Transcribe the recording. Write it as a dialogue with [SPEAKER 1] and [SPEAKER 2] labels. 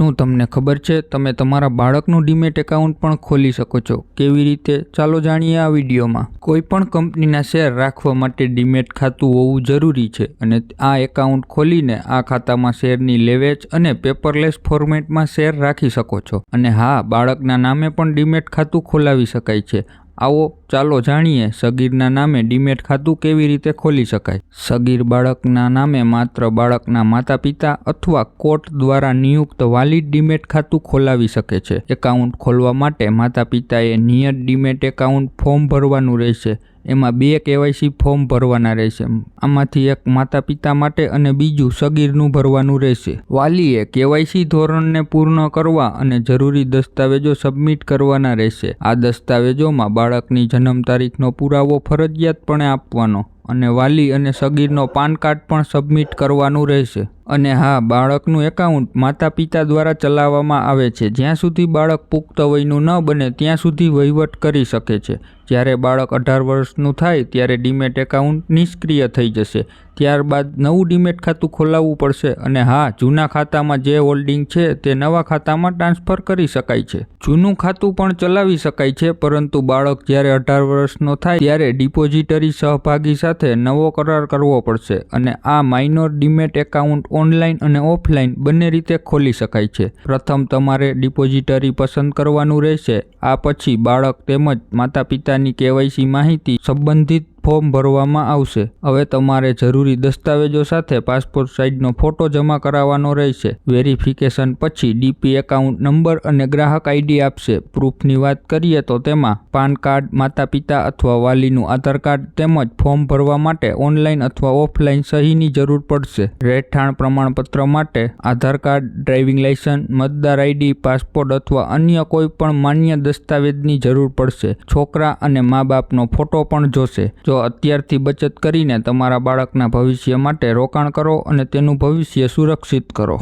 [SPEAKER 1] શું તમને ખબર છે? તમે તમારા બાળકનું ડીમેટ એકાઉન્ટ પણ ખોલી શકો છો. કેવી રીતે? ચાલો જાણીએ આ વિડીયોમાં. કોઈ પણ કંપનીના શેર રાખવા માટે ડીમેટ ખાતું હોવું જરૂરી છે અને આ એકાઉન્ટ ખોલીને આ ખાતામાં શેરની લેવેચ અને પેપરલેસ ફોર્મેટમાં શેર રાખી શકો છો. અને હા, બાળકના નામે પણ ડીમેટ ખાતું ખોલાવી શકાય છે. આવો, ચાલો જાણીએ, સગીરના નામે ડીમેટ ખાતું કેવી રીતે ખોલી શકાય? સગીર બાળકના નામે માત્ર બાળકના માતા પિતા અથવા કોર્ટ દ્વારા નિયુક્ત વાલી ડીમેટ ખાતું ખોલાવી શકે છે. એકાઉન્ટ ખોલવા માટે માતા પિતાએ નિયત ડીમેટ એકાઉન્ટ ફોર્મ ભરવાનું રહેશે. એમાં બે કેવાયસી ફોર્મ ભરવાના રહેશે. આમાંથી એક માતા પિતા માટે અને બીજું સગીરનું ભરવાનું રહેશે. વાલીએ કેવાયસી ધોરણને પૂર્ણ કરવા અને જરૂરી દસ્તાવેજો સબમિટ કરવાના રહેશે. આ દસ્તાવેજોમાં બાળકની જન્મ તારીખનો પુરાવો ફરજિયાતપણે આપવાનો. અને વાલી અને સગીરનો પાન કાર્ડ પણ સબમિટ કરવાનું રહેશે. અને હા, બાળકનું એકાઉન્ટ માતા પિતા દ્વારા ચલાવવામાં આવે છે. જ્યાં સુધી બાળક પુખ્ત વયનું ન બને, ત્યાં સુધી વહીવટ કરી શકે છે. જ્યારે બાળક અઢાર વર્ષનું થાય, ત્યારે ડીમેટ એકાઉન્ટ નિષ્ક્રિય થઈ જશે. ત્યારબાદ નવું ડીમેટ ખાતું ખોલાવવું પડશે અને હા, જૂના ખાતામાં જે હોલ્ડિંગ છે તે નવા ખાતામાં ટ્રાન્સફર કરી શકાય છે. જૂનું ખાતું પણ ચલાવી શકાય છે, પરંતુ બાળક જ્યારે અઢાર વર્ષનો થાય ત્યારે ડિપોઝિટરી સહભાગી સાથે નવો કરાર કરવો પડશે અને આ માઇનોર ડીમેટ એકાઉન્ટ ઓનલાઈન અને ઓફલાઈન બંને રીતે ખોલી શકાય છે. પ્રથમ તમારે ડિપોઝિટરી પસંદ કરવાનું રહેશે, આ પછી બાળક તેમજ માતા પિતાની કેવાયસી માહિતી સંબંધિત ફોર્મ ભરવામાં આવશે. હવે તમારે જરૂરી દસ્તાવેજો સાથે પાસપોર્ટ સાઇઝનો ફોટો જમા કરાવવાનો રહેશે. વેરિફિકેશન પછી ડીપી એકાઉન્ટ નંબર અને ગ્રાહક આઈડી આપશે. પ્રૂફની વાત કરીએ તો તેમાં પાન કાર્ડ માતા પિતા અથવા વાલીનું આધાર કાર્ડ તેમજ ફોર્મ ભરવા માટે ઓનલાઈન અથવા ઓફલાઈન સહીની જરૂર પડશે. રહેઠાણ પ્રમાણપત્ર માટે આધાર કાર્ડ, ડ્રાઇવિંગ લાયસન્સ મતદાર આઈડી, પાસપોર્ટ અથવા અન્ય કોઈ પણ માન્ય દસ્તાવેજની જરૂર પડશે. છોકરા અને મા બાપનો ફોટો પણ જોશે. જો અત્યારથી બચત કરીને તમારા બાળકના ભવિષ્ય માટે રોકાણ કરો અને તેનું ભવિષ્ય સુરક્ષિત કરો.